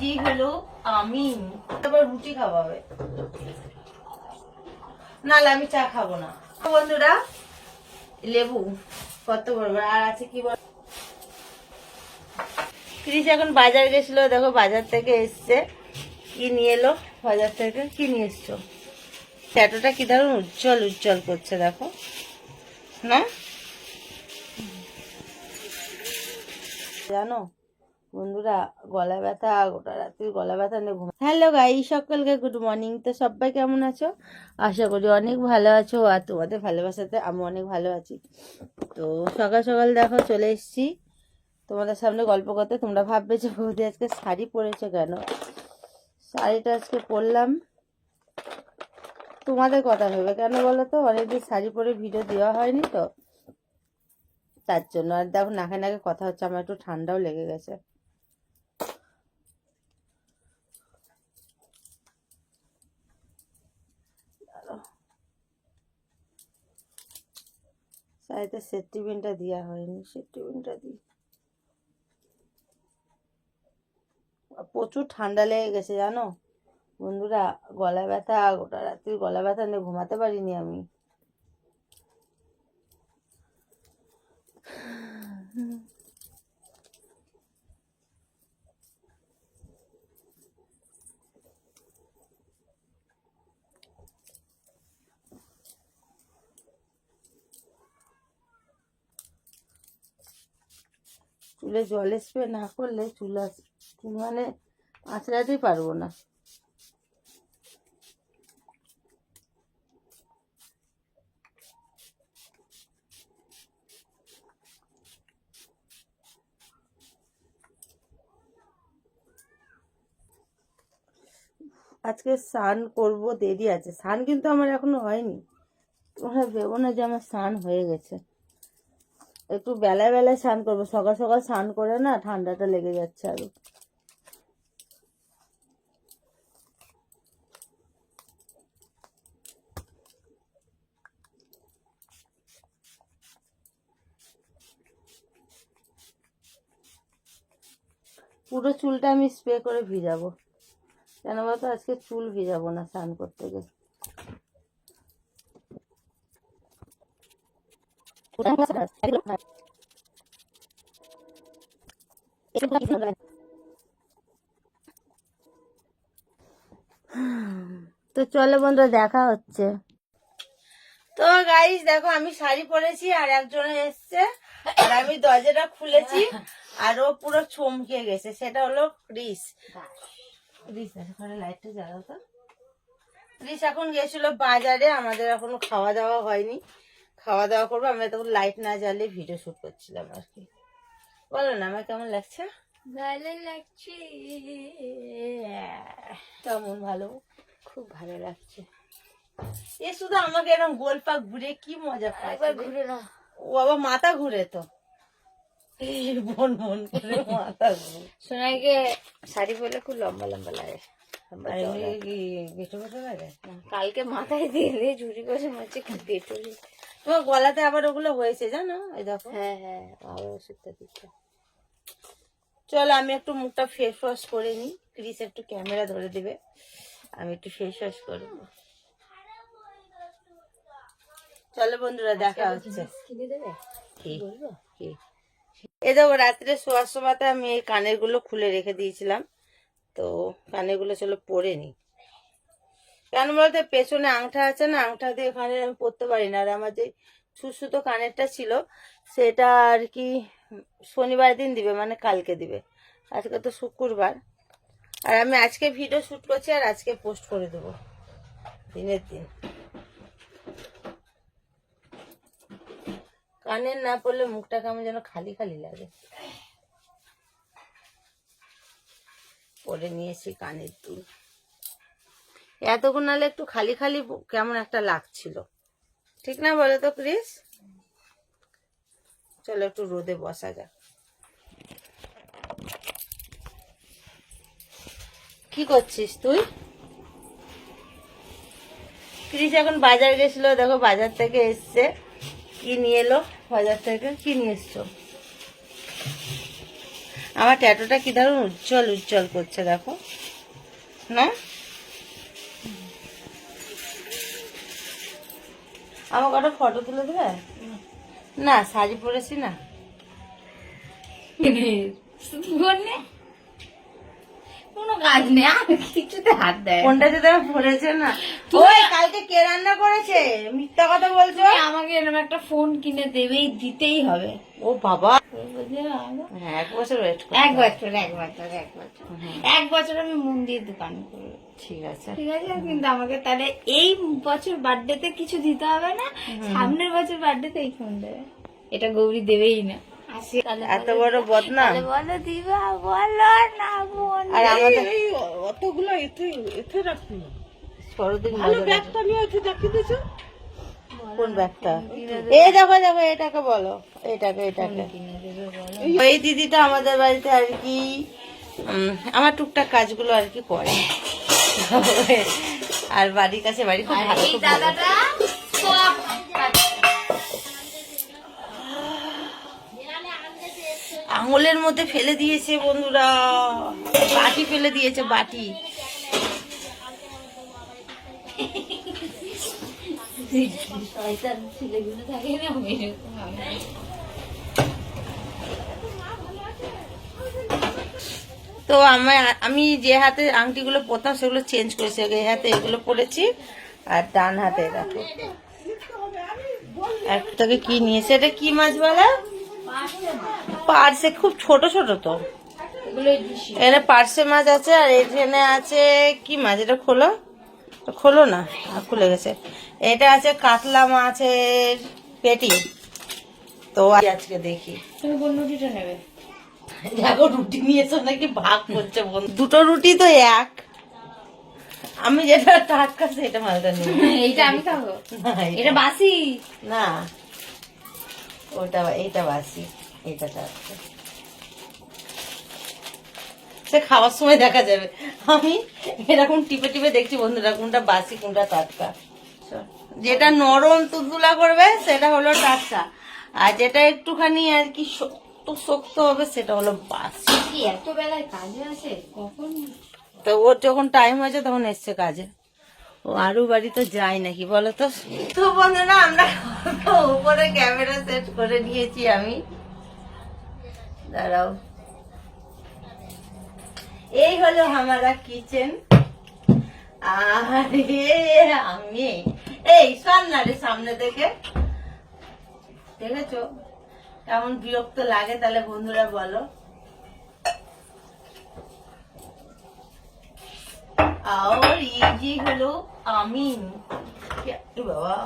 আজই হলো আমি তারপর রুটি খাওয়াবে। নাহলে আমি চা খাব না। বন্ধুরা, লেবু কত বড় বড় আর আছে কি বল? ক্রিস এখন বাজার গেছিল, দেখো বাজার থেকে এসছে। কি নিয়ে এলো? বাজার থেকে কি নিয়ে এসছো? ট্যাটোটা কি দারুণ উজ্জ্বল উজ্জ্বল করছে, দেখো। না? জানো? বন্ধুরা, গলা ব্যথা, গোটা রাত্রি গলা ব্যথা নিয়ে ঘুম হ্যালো গাই সকলকে গুড মর্নিং তো সবাই কেমন আছো? আশা করি অনেক ভালো আছো আর তোমাদের ভালোবাসাতে আমি অনেক ভালো আছি। তো সকাল সকাল দেখো চলে এসেছি। তোমাদের সামনে গল্প করতে, তোমরা ভাববে যে বৌদি আজকে শাড়ি পরেছো কেন? শাড়িটা আজকে পরলাম। তোমাদের কথা ভেবে কেন বলো তো? অনেকদিন শাড়ি পরে ভিডিও দেওয়া হয়নি তো। তার জন্য আর দেখো নাকে নাকে কথা হচ্ছে, আমার একটু ঠান্ডাও লেগে গেছে। শাড়িতে সেফটি পিনটা দেওয়া হয়নি সেফটি পিনটা দিই প্রচুর ঠান্ডা লেগে গেছে জানো? বন্ধুরা, গলা ব্যথা, গোটা রাত্রি গলা ব্যথা নিয়ে ঘুমাতে পারিনি আমি। চুলে জল স্প্রে না করলে চুল মানে আঁচড়াতেই পারব না। আজকে স্নান করব, দেরি আছে। স্নান কিন্তু আমার এখনও হয়নি। তোমরা ভেবো না যে আমার স্নান হয়ে গেছে। একটু বেলায় বেলায় স্নান করব। সকাল সকাল স্নান করে না ঠান্ডাটা লেগে যাচ্ছে আরও। পুরো চুলটা আমি স্প্রে করে ভিজাবো। কেন বলতো? আজকে চুল ভিজাবো না স্নান করতে তো চলো বন্ধুরা, দেখা হচ্ছে। তো গাইস দেখো, আমি শাড়ি পরেছি আর একজন এসছে। আর আমি দরজাটা খুলেছি আর ও পুরো চমকে গেছে। সেটা হলো ক্রিস। ক্রিস ওখানে লাইটটা ক্রিস এখন গেছিল বাজারে, আমাদের এখনও খাওয়া দাওয়া হয়নি। খাওয়া দাওয়া করব আমরা তখন লাইট না জ্বালিয়ে ভিডিও শুট করছিলাম আর কি। বলো না আমার কেমন লাগছে? ভালো লাগছে। কেমন ভালো? খুব ভালো লাগছে। এ শুধু আমাকে এরকম গোল পাক ঘুরে কি মজা পায় একবার ঘুরে না ও বাবা মাথা ঘুরে তো। মন মন করে মাথা ঘুরে। সোনাইকে শাড়ি পরলে খুব লম্বা লম্বা লাগে। কালকে মাথায় দিয়ে দিয়ে ঝুড়ি করে হচ্ছে কি পেটুরি তোমার গলাতে আবার ওগুলো হয়েছে জানো? এই দেখো। হ্যাঁ হ্যাঁ আবার ওষুধটা দিচ্ছে। চলো আমি একটু মুখটা ফেস ওয়াশ করে নিই। ক্রিস একটু ক্যামেরা ধরে দেবে। আমি একটু ফেস ওয়াশ করব। চলো বন্ধুরা দেখা হচ্ছে। এই দেখো রাত্রে শোয়ার সময়তে আমি এই কানেরগুলো খুলে রেখে দিয়েছিলাম। তো কানেরগুলো চলো পরে নি কেন বলতে? পেছনে আংটা আছে না আংটা দিয়ে কানের আমি পরতে পারি না। আর আমার যে সুসুতো কানেরটা ছিল, সেটা আর কি শনিবার দিন দিবে মানে কালকে দিবে। আজকে তো শুক্রবার। আর আমি আজকে ভিডিও শ্যুট করছি আর আজকে পোস্ট করে দেবো। দিনের দিন। কানের না পড়লে মুখটা কেমন যেন খালি খালি লাগে। পরে নিয়েছি কানের দুল। এতক্ষণ নাহলে একটু খালি খালি কেমন একটা লাগছিল। ঠিক না বলো তো, ক্রিস? চলো একটু রোদে বসা যাক। কি করছিস তুই? ক্রিস এখন বাজার গেছিল, দেখো বাজার থেকে এসছে। কি নিয়ে এলো? বাজার থেকে কি নিয়ে এসছো? আমার ট্যাটোটা কি ধরুন উজ্জ্বল উজ্জ্বল করছে, দেখো। না? আমার কটা ফটো তুলে দেবে? না শাড়ি পরেছি না। কোনো কাজ নেই আর কিছুতে হাত দেয়। কোনটা যে তারা না। ওই কালকে কে রান্না করেছে? মিথ্যা কথা বলছো? আমাকে এরকম একটা ফোন কিনে দেবেই দিতেই হবে। ও বাবা। বাবা? হ্যাঁ এক বছর ওয়েট এক বছর এক বছর এক বছর। এক বছর আমি মন দিয়ে দোকান করব। ঠিক আছে। ঠিক আছে কিন্তু আমাকে তাহলে এই বছর বার্থডেতে কিছু দিতে হবে না সামনের বছর বার্থডেতে এই ফোন দেবে। এটা গৌরী দেবেই না। এত বড় বদনাম। বলো দিবা বলো না বোন আর আমাদের অতগুলো এতে এতে রাখবি না। সরদিন ভালো ব্যাগটা নিয়ে এতে রাখি দিছো কোন ব্যাগটা? এই দেখো দেখো এটাকে বলো। এটাকে। এটাকে এই দিদিটা আমাদের বাড়িতে আর কি আমার টুকটাক কাজগুলো আর কি করে। আর বাড়ির কাছে বাড়ি খুব ভালো খুব ভালো। আঙুলের মধ্যে ফেলে দিয়েছে বন্ধুরা। বাটি ফেলে দিয়েছে, বাটি। তো আমার আমি যে হাতে আংটিগুলো পরতাম, সেগুলো চেঞ্জ করেছি। এই হাতে এগুলো পরেছি, আর ডান হাতে দেখো। একটাকে কি নিয়েছে? এটা কি মাছ বলে? পার্সে খুব ছোট ছোট তো। এখানে পার্সে মাছ আছে আর এখানে আছে কি মাছ এটা খোলো? তো খোলো না খুলে গেছে। এটা আছে কাতলা মাছের পেটি। তো আজকে দেখি। তুমি কোন রুটিটা নেবে? দেখো রুটি নিয়েছো নাকি ভাগ করছে দুটো রুটি তো এক। আমি যেটা টাটকা সেটা মালটা নিই এইটা আমি খাব? এটা বাসি? না ওটা এইটা বাসি। সে খাওয়ার সময় দেখা যাবে। আমি এরকম টিপে টিপে দেখছি বন্ধুরা কোনটা বাসি কোনটা টাটকা। যেটা নরম তুলতুলা করবে সেটা হলো টাটকা। আর যেটা একটুখানি আর কি শক্ত শক্ত হবে সেটা হলো বাসি। কি এত বেলায় কাজে আসে? কখন? তো ওর যখন টাইম হয়েছে তখন এসছে কাজে। ও আরু বাড়ি তো যায় নাকি বলো তো? তো বন্ধুরা আমরা উপরে ক্যামেরা সেট করে নিয়েছি আমি। দাঁড়াও। এই হলো আমারা কিচেন। আরে আমি এই সামনে রে সামনে থেকে দেখেছ? কেমন বিরক্ত লাগে তাহলে বন্ধুরা বলো। আর এই যে হলো আমিন। বাবা।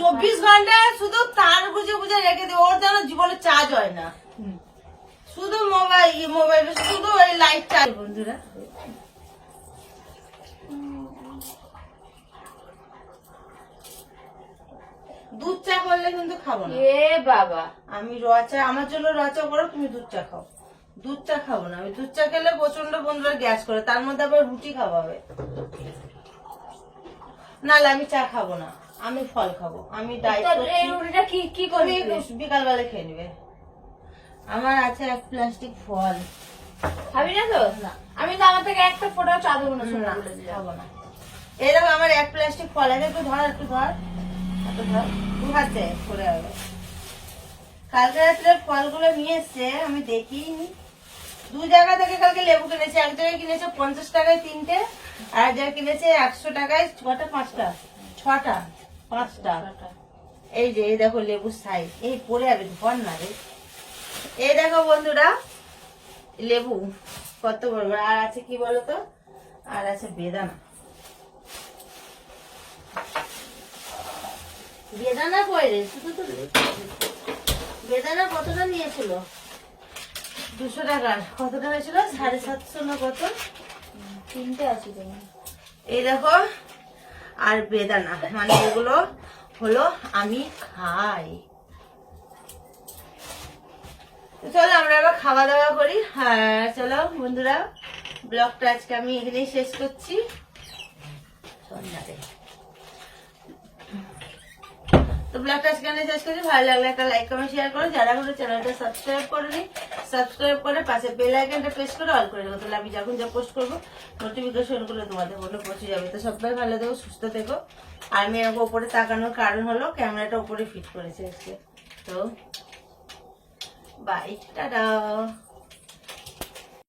চব্বিশ ঘণ্টা শুধু তার বুঝে বুঝে রেখে দিই ওর যেন জীবনে চার্জ হয় না। শুধু মোবাইল মোবাইল শুধু ওই লাইট চার্জ বন্ধুরা। দুধ চা করলে কিন্তু খাব না। এ বাবা। আমি র চা আমার জন্য র চা করো তুমি দুধ চা খাও। দুধ চা খাব না। আমি দুধ চা খেলে প্রচণ্ড বন্ধুরা গ্যাস করে তার মধ্যে আবার রুটি খাওয়াবে নাহলে আমি চা খাব না। আমি ফল খাব। আমি ডায়েট এই রুটিটা কি কি করবি বিকাল বেলা খেয়ে নিবে। আমার আছে এক প্লাস্টিক ফল। খাবি না তো? আমি তো আমার থেকে একটা ফোটাও চা দেবো না শোনা খাব না। এরকম আমার এক প্লাস্টিক ফল আছে। একটু ধর একটু ধর। একটু ধর। দু হাতে করে হবে কালকে রাত্রে ফলগুলো নিয়ে এসছে আমি দেখিনি। দু জায়গা থেকে কালকে লেবু কিনেছে। এক জায়গায় কিনেছে পঞ্চাশ টাকায় তিনটে আর এক জায়গায় কিনেছে একশো টাকায় ছটা পাঁচটা। ছটা। পাঁচটা। এই যে এই দেখো লেবু সাইজ এই পড়ে যাবে ধর না রে। এই দেখো বন্ধুরা লেবু কত বড় বড় আর আছে কি বলতো? আর আছে বেদানা। বেদানা কই রে? শুধু তো বেদানা কতটা নিয়েছিল? দুশো টাকার। কত টাকা ছিল সাড়ে সাতশো না কত? তিনটে আছে এই দেখো আর বেদানা মানে এগুলো হলো আমি খাই। চলো আমরা এবার খাওয়া দাওয়া করি। হ্যাঁ চলো বন্ধুরা, ব্লগটা আজকে আমি এখানেই শেষ করছি। তো ব্লগটা আজকে শেষ করছি। ভালো লাগলে একটা লাইক কমেন্ট শেয়ার করো। যারা এখনও চ্যানেলটা সাবস্ক্রাইব করে করেনি সাবস্ক্রাইব করে পাশে বেল আইকনটা প্রেস করে অল করে দেবো। তাহলে আমি যখন যা পোস্ট করব নোটিফিকেশনগুলো তোমাদের ফোনে পৌঁছে যাবে। তো সবাই ভালো থেকো, সুস্থ থেকো। আর আমি এরকম উপরে তাকানোর কারণ হলো ক্যামেরাটা উপরে ফিট করেছে আজকে। তো বাই টাটা।